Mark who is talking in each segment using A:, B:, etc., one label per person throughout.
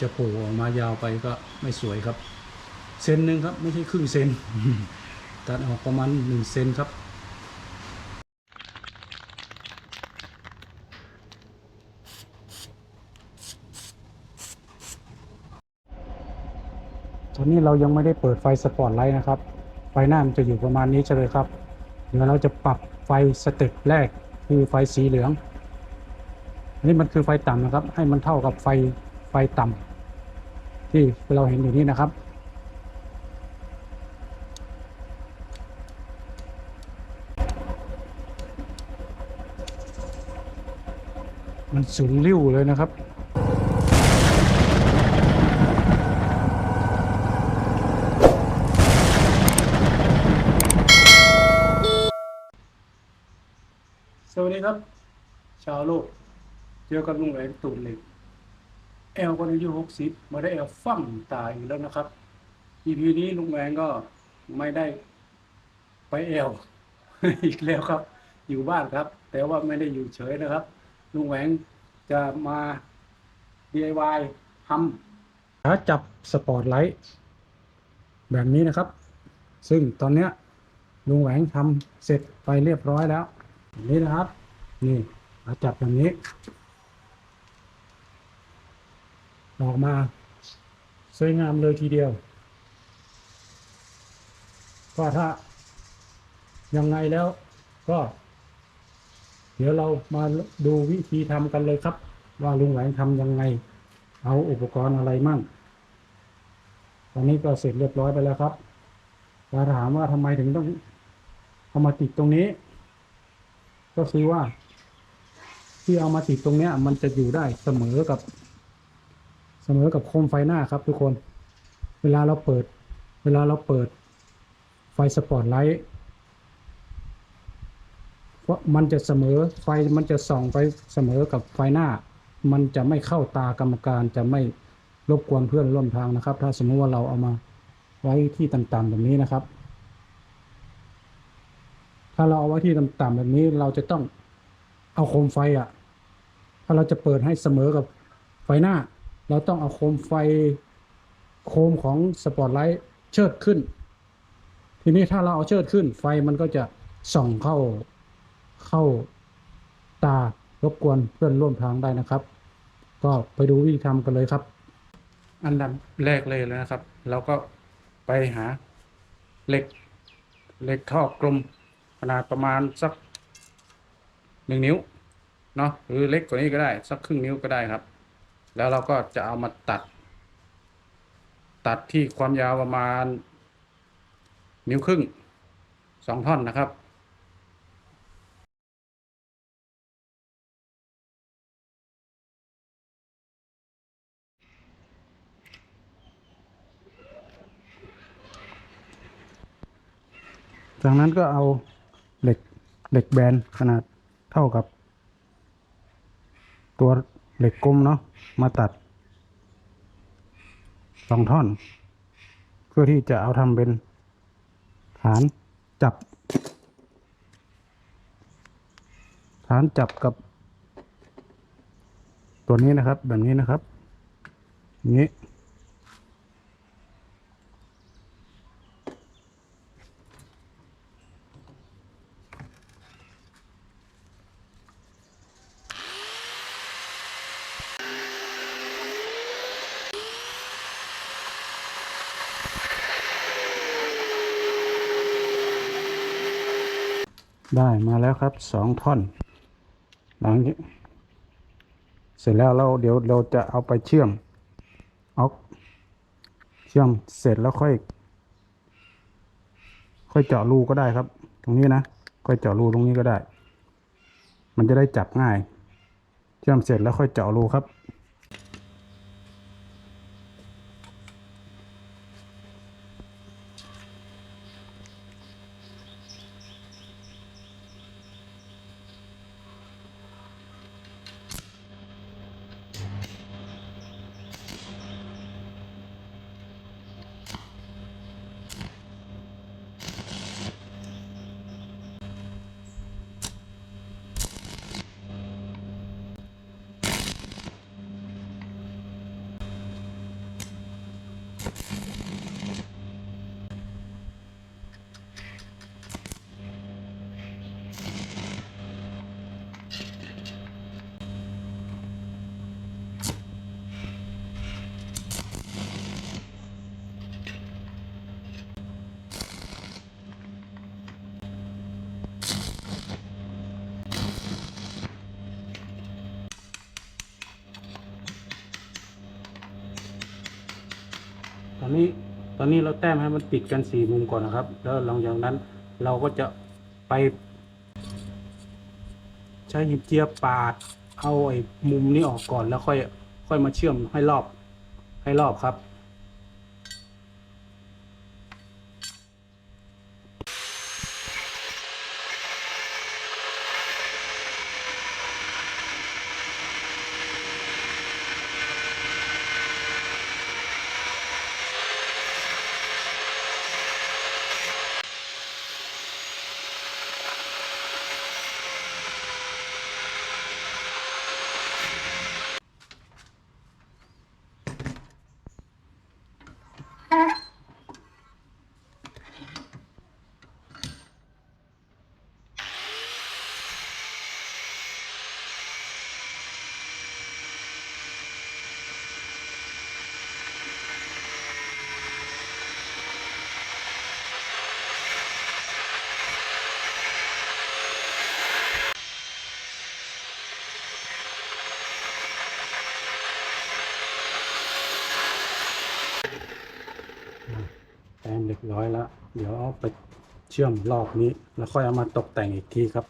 A: จะโผล่ออกมายาวไปก็ไม่สวยครับ เซนหนึ่งครับ ไม่ใช่ครึ่งเซนตัดออกประมาณหนึ่งเซนครับ ตอนนี้เรายังไม่ได้เปิดไฟสปอตไลท์นะครับ ไฟหน้ามันจะอยู่ประมาณนี้เลยครับ เดี๋ยวเราจะปรับไฟสเต็ปแรกคือไฟสีเหลืองอันนี้มันคือไฟต่ำนะครับ ให้มันเท่ากับไฟ ไฟต่ำที่เราเห็นอยู่นี้นะครับ มันสูงริ้วเลยนะครับสวัสดีครับ ชาวโลก เจอกับลุงแหวนตูนเหล็ก แอลคนอายุหกสิบมาได้แอลฟั่งตายอีกแล้วนะครับ EP นี้ลุงแหวนก็ไม่ได้ไปแอลอีกแล้วครับ อยู่บ้านครับ แต่ว่าไม่ได้อยู่เฉยนะครับ ลุงแหวงจะมา DIY ทำขาจับสปอตไลท์แบบนี้นะครับ ซึ่งตอนเนี้ยลุงแหวงทำเสร็จไปเรียบร้อยแล้วนี้นะครับ นี่ขาจับแบบนี้ ออกมาสวยงามเลยทีเดียว ก็ถ้ายังไงแล้วก็ เดี๋ยวเรามาดูวิธีทำกันเลยครับ ว่าลุงแหวงทำยังไง เอาอุปกรณ์อะไรมั่ง ตอนนี้ก็เสร็จเรียบร้อยไปแล้วครับจะถามว่าทำไมถึงต้องเอามาติดตรงนี้ ก็คือว่า ที่เอามาติดตรงเนี้ย มันจะอยู่ได้เสมอกับ เสมอกับโคมไฟหน้าครับทุกคน เวลาเราเปิด เวลาเราเปิดไฟสปอตไลท์เพราะมันจะเสมอไฟมันจะส่องไปเสมอกับไฟหน้า มันจะไม่เข้าตากรรมการจะไม่รบกวนเพื่อนร่วมทางนะครับ ถ้าสมมติว่าเราเอามาไว้ที่ต่ำๆแบบนี้นะครับ ถ้าเราเอาไว้ที่ต่ำๆแบบนี้เราจะต้องเอาโคมไฟอะ ถ้าเราจะเปิดให้เสมอกับไฟหน้า เราต้องเอาโคมไฟโคมของสปอตไลท์เชิดขึ้น ทีนี้ถ้าเราเอาเชิดขึ้น ไฟมันก็จะส่องเข้าเข้าตารบกวนเพื่อนร่วมทางได้นะครับ ก็ไปดูวิธีทำกันเลยครับ อันดับแรกเลยนะครับ เราก็ไปหาเหล็กเหล็กท่อกลมขนาดประมาณสักหนึ่งนิ้วเนาะหรือเล็กกว่านี้ก็ได้ สักครึ่งนิ้วก็ได้ครับ แล้วเราก็จะเอามาตัด ตัดที่ความยาวประมาณ นิ้วครึ่งสองท่อนนะครับจากนั้นก็เอาเหล็กเหล็กแบนขนาดเท่ากับ ตัว เหล็กกลมเนาะมาตัดสองท่อน เพื่อที่จะเอาทำเป็นฐานจับ ฐานจับกับ ตัวนี้นะครับ แบบนี้นะครับนี้ ได้มาแล้วครับสองท่อน หลังนี้เสร็จแล้วเราเดี๋ยวเราจะเอาไปเชื่อมเอาเชื่อมเสร็จแล้วค่อย ค่อยเจาะรูก็ได้ครับ ตรงนี้นะค่อยเจาะรูตรงนี้ก็ได้ มันจะได้จับง่าย เชื่อมเสร็จแล้วค่อยเจาะรูครับ อนนี้เราแต้มให้มันติดกันสี่มุมก่อนนะครับ แล้วหลังจากนั้นเราก็จะไปใช้หินเจียปาด เอาไอ้มุมนี้ออกก่อนแล้วค่อยค่อยมาเชื่อมให้รอบให้รอบครับ ร้อยแล้ว เดี๋ยวเอาไปเชื่อมรอบนี้ แล้วค่อยเอามาตกแต่งอีกทีครับ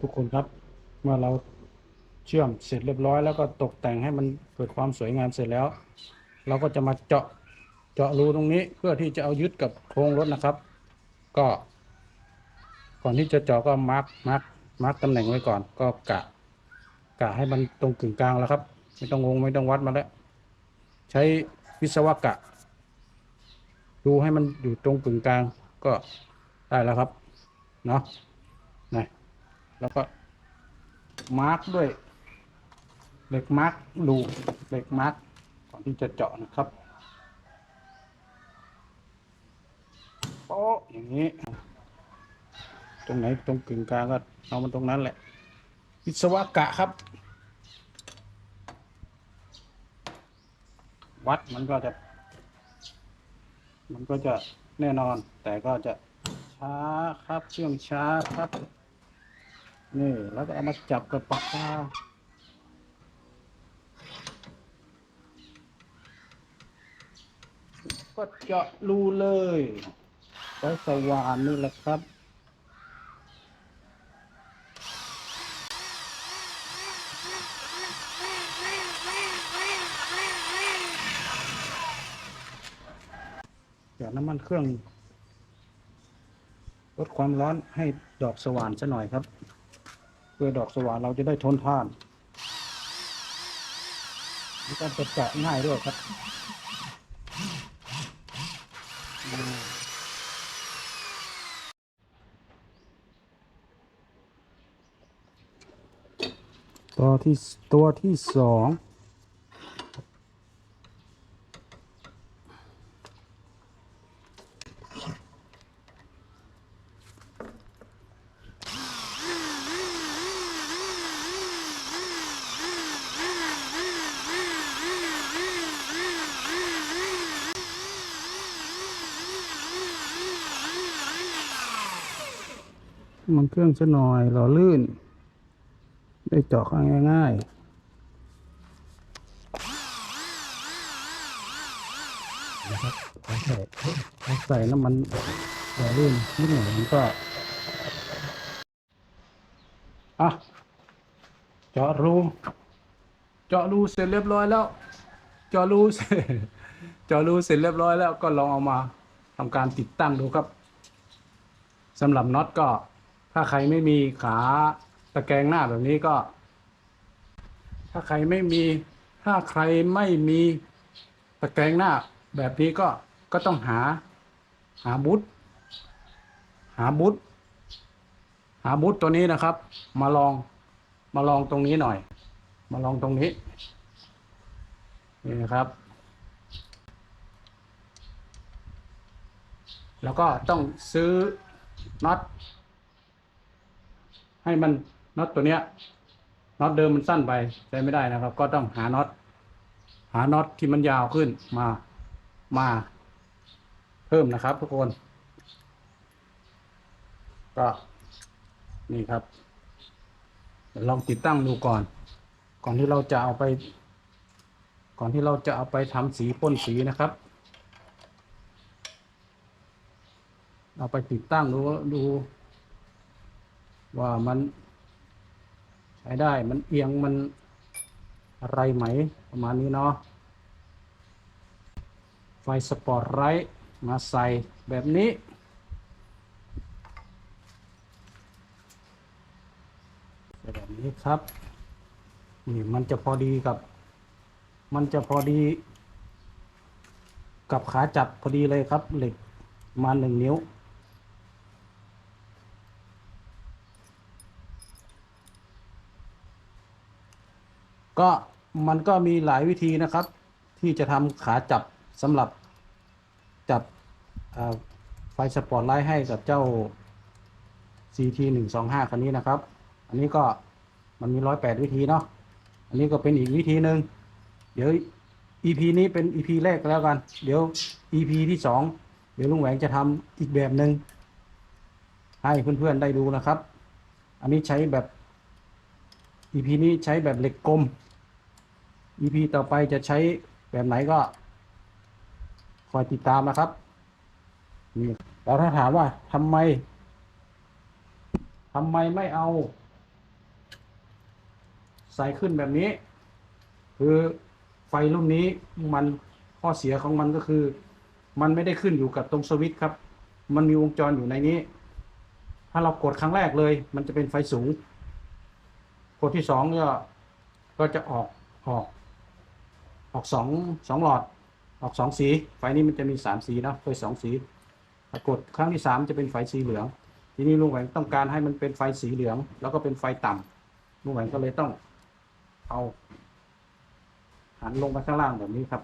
A: ทุกคนครับ เมื่อเราเชื่อมเสร็จเรียบร้อยแล้วก็ตกแต่งให้มันเกิดความสวยงามเสร็จแล้ว เราก็จะมาเจาะเจาะรูตรงนี้เพื่อที่จะเอายึดกับโครงรถนะครับ ก็ ก่อนที่จะเจาะก็มาร์กมาร์กมาร์กตำแหน่งไว้ก่อน ก็กะกะให้มันตรงกึ่งกลางแล้วครับ ไม่ต้องงงไม่ต้องวัดมาแล้ว ใช้วิศวกะ ดูให้มันอยู่ตรงกึ่งกลางก็ได้แล้วครับ เนาะนะ แล้วก็มาร์กด้วยเหล็กมาร์กรูเหล็กมาร์กก่อนที่จะเจาะนะครับโป๊ะอย่างนี้ ตรงไหนตรงกึ่งกลางก็เอามันตรงนั้นแหละวิศวกะครับ วัดมันก็จะ มันก็จะแน่นอน แต่ก็จะช้าครับเชื่องช้าครับ นี่แล้วก็เอามาจับกับปากกาก็เจาะรูเลยใช้สว่านนี่แหละครับเดี๋ยวน้ำมันเครื่องลดความร้อนให้ดอกสว่านซะหน่อยครับ ลือดอกสว่านเราจะได้ทนทานมีการจัดกะง่ายด้วยครับตัวที่ตัวที่สอง มันเครื่องซะหน่อยหล่อลื่น ได้เจาะข้างง่ายๆนะครับใส่ใส่น้ำมันหล่อลื่นนิดหน่อยมันก็ อะ เจาะรู เจาะรูเสร็จเรียบร้อยแล้ว เจาะรูเสร็จเจาะรูเสร็จเรียบร้อยแล้วก็ลองเอามาทำการติดตั้งดูครับสำหรับน็อตก็ ถ้าใครไม่มีขาตะแกรงหน้าแบบนี้ก็ ถ้าใครไม่มี ถ้าใครไม่มีตะแกรงหน้า แบบนี้ก็ก็ต้องหา หาบุตหาบุตหาบุตตัวนี้นะครับ มาลองมาลองตรงนี้หน่อย มาลองตรงนี้ นี่นะครับ แล้วก็ต้องซื้อน็อต ให้มันน็อตตัวเนี้ยน็อตเดิมมันสั้นไปใช้ไม่ได้นะครับ ก็ต้องหาน็อตหาน็อตที่มันยาวขึ้นมามาเพิ่มนะครับทุกคน ก็นี่ครับเดี๋ยวลองติดตั้งดูก่อน ก่อนที่เราจะเอาไป ก่อนที่เราจะเอาไปทำสีพ่นสีนะครับ เอาไปติดตั้งดูดู ว่ามันใช้ได้มันเอียงมันอะไรไหม ประมาณนี้เนาะไฟสปอร์ตไลท์มาใส่แบบนี้ แบบนี้ครับ นี่มันจะพอดีกับ มันจะพอดี กับขาจับพอดีเลยครับ เหล็กมาหนึ่งนิ้ว ก็มันก็มีหลายวิธีนะครับ ที่จะทำขาจับสำหรับจับไฟสปอร์ตไลท์ให้กับเจ้า CT 1 2 5คันนี้นะครับ อันนี้ก็มันมี 108 วิธีเนาะ อันนี้ก็เป็นอีกวิธีหนึ่ง เดี๋ยว EP นี้เป็น EP แรกแล้วกัน เดี๋ยว EP ที่ 2 เดี๋ยวลุงแหวงจะทำอีกแบบหนึ่งให้เพื่อนๆได้ดูนะครับ อันนี้ใช้แบบ EP นี้ใช้แบบเหล็กกลม EP ต่อไปจะใช้แบบไหนก็คอยติดตามนะครับนี่แล้วถ้าถามว่าทำไมทำไมไม่เอา ใส่ขึ้นแบบนี้ คือไฟรุ่นนี้มันข้อเสียของมันก็คือ มันไม่ได้ขึ้นอยู่กับตรงสวิตช์ครับ มันมีวงจรอยู่ในนี้ ถ้าเรากดครั้งแรกเลย มันจะเป็นไฟสูง กดที่สองก็ก็จะออกออก ออกสองสองหลอด ออกสองสี ไฟนี้มันจะมีสามสีนะไฟสองสีถ้ากดครั้งที่สามจะเป็นไฟสีเหลือง ทีนี้ลุงแหวงต้องการให้มันเป็นไฟสีเหลือง แล้วก็เป็นไฟต่ำลุงแหวงก็เลยต้องเอาหันลงไปข้างล่างแบบนี้ครับ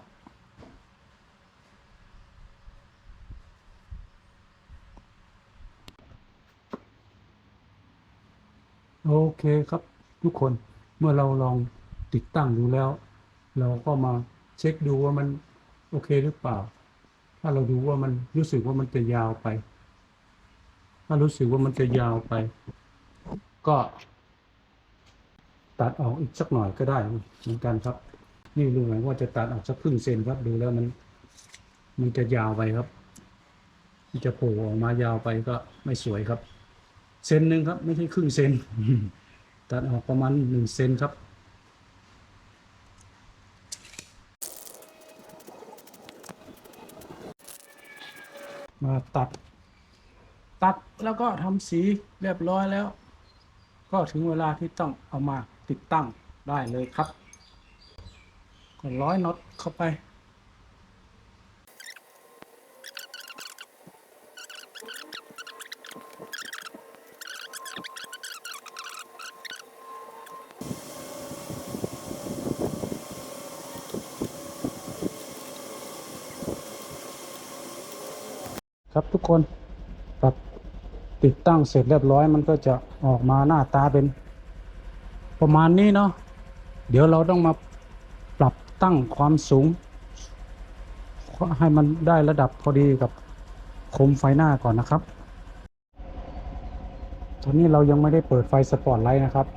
A: โอเคครับ ทุกคนเมื่อเราลองติดตั้งดูแล้ว เราก็มาเช็คดูว่ามันโอเคหรือเปล่า ถ้าเราดูว่ามันรู้สึกว่ามันจะยาวไป ถ้ารู้สึกว่ามันจะยาวไป ก็ตัดออกอีกสักหน่อยก็ได้เหมือนกันครับ นี่รู้ไหมว่าจะตัดออกสักครึ่งเซนครับดูแล้วมัน มันจะยาวไปครับมันจะโผล่ออกมายาวไปก็ไม่สวยครับ เซนหนึ่งครับ ไม่ใช่ครึ่งเซน ตัดออกประมาณหนึ่งเซนครับ มาตัด ตัดแล้วก็ทำสีเรียบร้อยแล้ว ก็ถึงเวลาที่ต้องเอามาติดตั้งได้เลยครับก็ร้อยน็อตเข้าไป ครับทุกคนปรับติดตั้งเสร็จเรียบร้อยมันก็จะออกมาหน้าตาเป็น ประมาณนี้เนาะเดี๋ยวเราต้องมาปรับตั้งความสูง ให้มันได้ระดับพอดีกับโคมไฟหน้าก่อนนะครับ ตอนนี้เรายังไม่ได้เปิดไฟสปอตไลท์นะครับ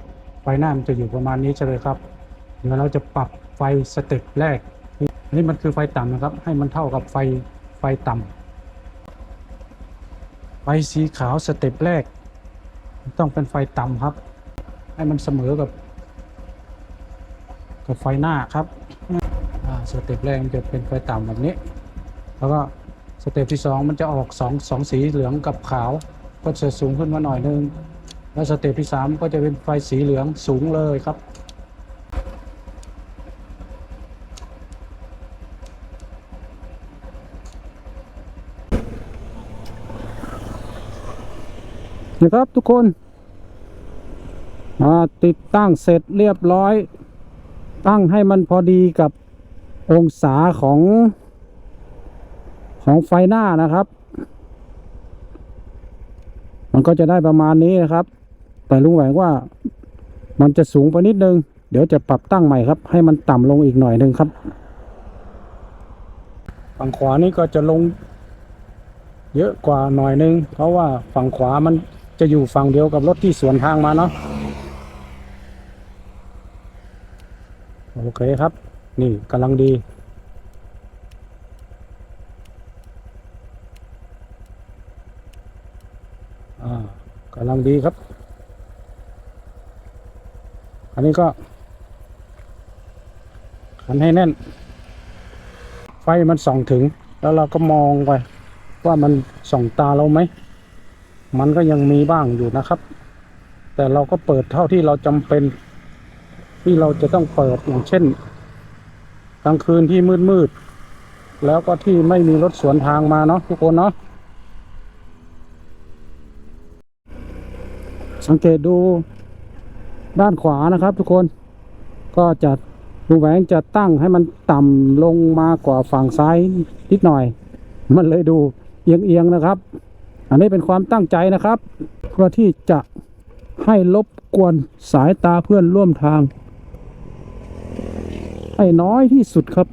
A: ไฟหน้ามันจะอยู่ประมาณนี้เลยครับ เดี๋ยวเราจะปรับไฟสเต็ปแรกนนี้มันคือไฟต่ำนะครับ ให้มันเท่ากับไฟไฟต่ำ ไฟสีขาวสเต็ปแรก ต้องเป็นไฟต่ำครับ ให้มันเสมอกับ กับไฟหน้าครับสเต็ปแรกมันจะเป็นไฟต่ำแบบนี้ แล้วก็สเต็ปที่สองมันจะออกสองสองสีเหลืองกับขาว ก็จะสูงขึ้นมาหน่อยนึง แล้วสเต็ปที่สามก็จะเป็นไฟสีเหลืองสูงเลยครับ นะครับทุกคนติดตั้งเสร็จเรียบร้อย ตั้งให้มันพอดีกับองศาของของไฟหน้านะครับ มันก็จะได้ประมาณนี้นะครับ แต่ลุงแหวงว่ามันจะสูงไปนิดนึง เดี๋ยวจะปรับตั้งใหม่ครับ ให้มันต่ำลงอีกหน่อยหนึ่งครับฝั่งขวานี่ก็จะลงเยอะกว่าหน่อยนึง เพราะว่าฝั่งขวามัน จะอยู่ฝั่งเดียวกับรถที่สวนทางมาเนาะโอเคครับ นี่กำลังดี อ่ากำลังดีครับ อันนี้ก็ขันให้แน่น ไฟมันส่องถึง แล้วเราก็มองไป ว่ามันส่องตาเราไหม มันก็ยังมีบ้างอยู่นะครับ แต่เราก็เปิดเท่าที่เราจำเป็น ที่เราจะต้องเปิดอย่างเช่น กลางคืนที่มืดมืดๆแล้วก็ที่ไม่มีรถสวนทางมาเนาะทุกคนเนาะสังเกตดูด้านขวานะครับ ทุกคนก็จะลุงแหวงจะตั้งให้มันต่ำลงมากว่าฝั่งซ้ายนิดหน่อย มันเลยดูเอียงๆนะครับ อันนี้เป็นความตั้งใจนะครับ เพื่อที่จะให้ลบกวนสายตาเพื่อนร่วมทาง ให้น้อยที่สุดครับ